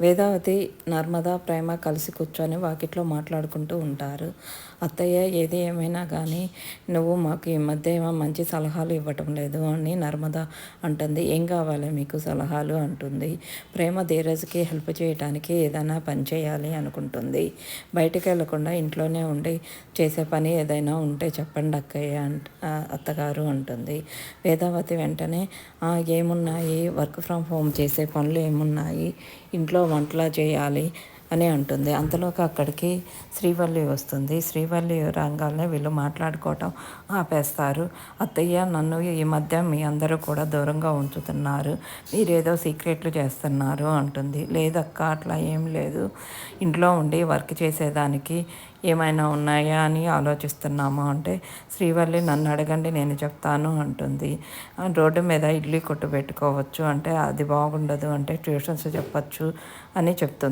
వేదావతి నర్మదా ప్రేమ కలిసి కూర్చొని వాకిట్లో మాట్లాడుకుంటూ ఉంటారు. అత్తయ్య ఏది ఏమైనా కానీ నువ్వు మాకు ఈ మధ్య ఏమో మంచి సలహాలు ఇవ్వటం లేదు అని నర్మద అంటుంది. ఏం కావాలి మీకు సలహాలు? అంటుంది. ప్రేమ ధీరజ్కి హెల్ప్ చేయడానికి ఏదైనా పని చేయాలి అనుకుంటుంది. బయటికి వెళ్ళకుండా ఇంట్లోనే ఉండి చేసే పని ఏదైనా ఉంటే చెప్పండి అక్కయ్య అత్తగారు అంటుంది. వేదావతి వెంటనే ఏమున్నాయి? వర్క్ ఫ్రమ్ హోమ్ చేసే పనులు ఏమున్నాయి? ఇంట్లో వంటలా చేయాలి. అని అంటుంది. అంతలోకి అక్కడికి శ్రీవల్లి వస్తుంది. శ్రీవల్లి రంగాల్ని వీళ్ళు మాట్లాడుకోవటం ఆపేస్తారు. అత్తయ్య నన్ను ఈ మధ్య మీ అందరూ కూడా దూరంగా ఉంచుతున్నారు. మీరేదో సీక్రెట్లు చేస్తున్నారు అంటుంది. లేదక్క అట్లా ఏం లేదు. ఇంట్లో ఉండి వర్క్ చేసేదానికి ఏమైనా ఉన్నాయా అని ఆలోచిస్తున్నాము అంటే శ్రీవల్లి నన్ను అడగండి నేను చెప్తాను అంటుంది. రోడ్డు మీద ఇడ్లీ కొట్టు పెట్టుకోవచ్చు అంటే అది బాగుండదు అంటే ట్యూషన్స్ చెప్పచ్చు అని చెప్తుంది.